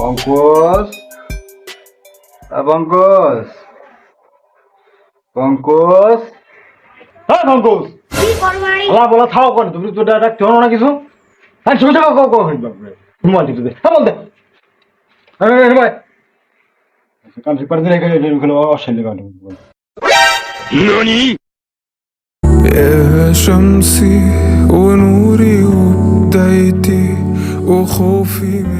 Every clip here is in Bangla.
পঙ্কজ আ, পঙ্কজ পঙ্কজ হ্যাঁ পঙ্কজ কি করবাই বলা বলা থাও কোন তুমি তো ডাক কেন না কিছু হ্যাঁ শুনতে কো কো কো বাপরে মোবাইল টিপে দে হ্যাঁ বল দে আরে আরে ভাই কাম সে করে দিলে কে খেলো অশান্তি কাম يا شمسي ونوري وبدايتي وخوفي منها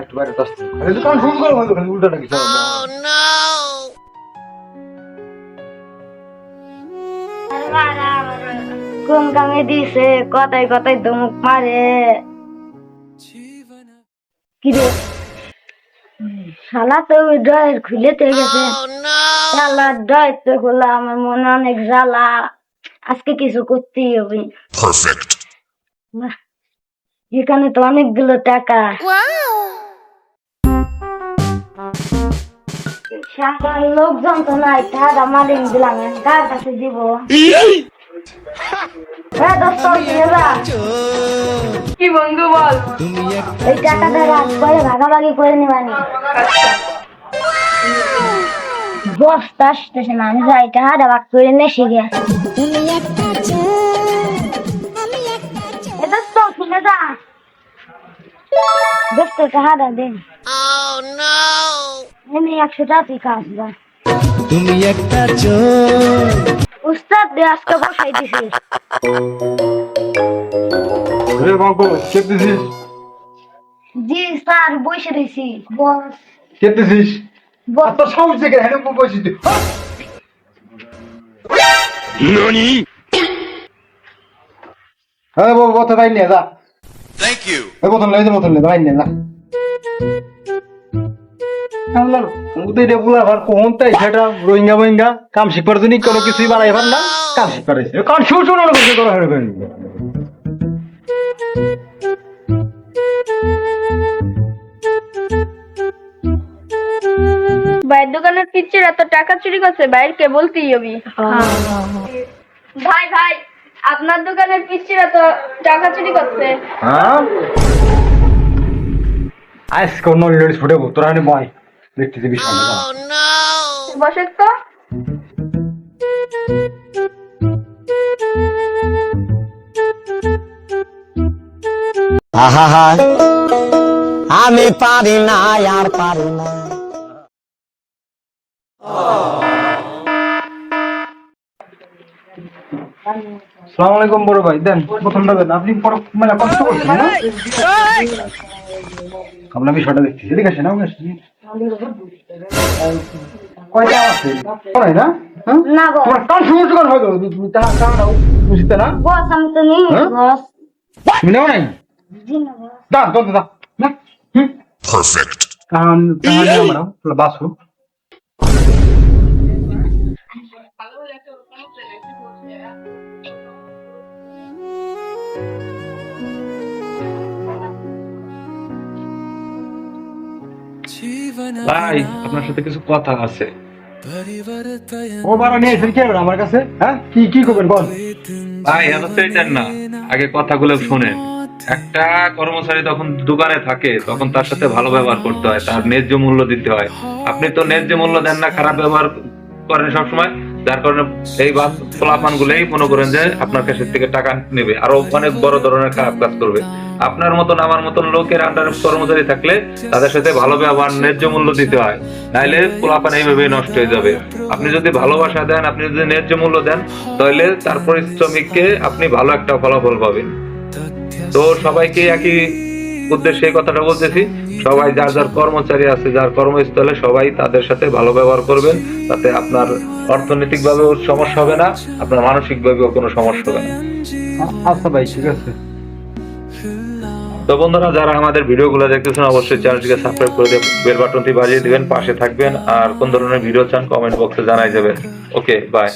একটু বাইরে আসতে আরে শুরু করো বন্ধ উল্টা নাকি কোন কামে দিছে কথায় কথায় ধমক মারে। কি রে? শালা তো ওই ড্রয়ের খুলে তো গেছে। শালা ড্রয়ের তো খোলা আমার মনে অনেক জ্বালা। আজকে কিছু করতেই হবে। বাহ, এখানে তো অনেকগুলো টাকা। সাধারণ লোকজন তো নাই টাকা মালিক দিলাম কার কাছে দিব। হ্যাঁ। কি বন্ধু বল? এই টাকাটা রাখ ভাগাভাগি করে নিবানি। বস্তা আসতেছে না আমি যাই টাকাটা ভাগ করে নেসে গে এ দোস্ত শুনে যা দোস্ত টাকাটা দে এমনি একশো টাকা কাজ যা তুমি একটা চোর উস্তাদ দে আজকে বসাই দিছিস রে পঙ্কজ কেতেছিস জি স্যার বসে রয়েছি বস কেতেছিস বস তো সাহস থেকে হেনে বসিস হ্যাঁ বাবু বথা তাই নিয়ে যা। থ্যাংক ইউ এই বোতল নে এই যে বোতল নে তাই নিয়ে যা। আল্লাহ উদয় রে বুলা ভার কোন তাই? সেটা রোহিঙ্গা মোহিঙ্গা কাম শিখবার জন্য কোনো কিছুই বানাই পার না। কাম শিখবার কাম শুরু শুরু করছে করা দোকানের পিচ্ছির এত টাকা চুরি করছে ভাইয়ের কে বলতেই হবি ভাই ভাই আপনার দোকানের পিচ্ছির এত টাকা চুরি করছে। হ্যাঁ? আজকে অন্য লেডিস ফুটে তোরা এনে বয়। দেখতেছি বিষয় বসে তো। আহা আমি পারি না আর পারি না। সালাম আলাইকুম বড় ভাই দেন প্রথমটা দেন। আপনি বড় মানে কষ্ট করছেন না? আপনার বিষয়টা দেখতেছি ঠিক আছে না কয়টা আছে? কয় না? হ্যাঁ? না বস তোমার কান সমস্যা কর হয়তো তুমি তা তা বুঝতে না? বস আমি তো নিই হ্যাঁ? বস। তুমি নেও নাই? জি না বস দাও। দাও দাও না পারফেক্ট কারণ তাহলে আমরা বাসু ভাই আপনার সাথে কিছু কথা আছে। ও বাবা নিয়ে এসেছেন কে আমার কাছে? হ্যাঁ? কি কি করবেন বল। ভাই এত চাইতেন না। আগে কথাগুলো শোনেন। একটা কর্মচারী তখন দোকানে থাকে তখন তার সাথে ভালো ব্যবহার করতে হয় তার ন্যায্য মূল্য দিতে হয়। আপনি তো ন্যায্য মূল্য দেন না খারাপ ব্যবহার করেন সবসময়। যার কারণে এই বাস ফলাফান গুলোই মনে করেন যে আপনার কাছে থেকে টাকা নেবে। আরও অনেক বড় ধরনের খারাপ কাজ করবে। আপনার মতন, আমার মতন লোকের আন্ডারে কর্মচারী থাকলে তাদের সাথে ভালো ব্যবহার, ন্যায্য মূল্য দিতে হয়। নাইলে পোলাপান এইভাবে নষ্ট হয়ে যাবে। আপনি যদি ভালোবাসা দেন, আপনি যদি ন্যায্য মূল্য দেন তাহলে তার পরিশ্রমিককে আপনি ভালো একটা ফলাফল পাবেন। তো সবাইকে একই উদ্দেশ্যে এই কথাটা বলতেছি সবাই যার যার কর্মচারী আছে যার কর্মস্থলে সবাই তাদের সাথে ভালো ব্যবহার করবেন তাতে আপনার অর্থনৈতিক ভাবে সমস্যা হবে না আপনার মানসিকভাবেও কোনো সমস্যা হবে না। আচ্ছা ভাই ঠিক আছে। তো বন্ধুরা যারা আমাদের ভিডিওগুলো দেখতেছেন অবশ্যই চ্যানেলটিকে সাবস্ক্রাইব করে দিয়ে বেল বাটনটি বাজিয়ে দিবেন পাশে থাকবেন আর কোন ধরনের ভিডিও চান কমেন্ট বক্সে জানাই দেবেন ওকে বাই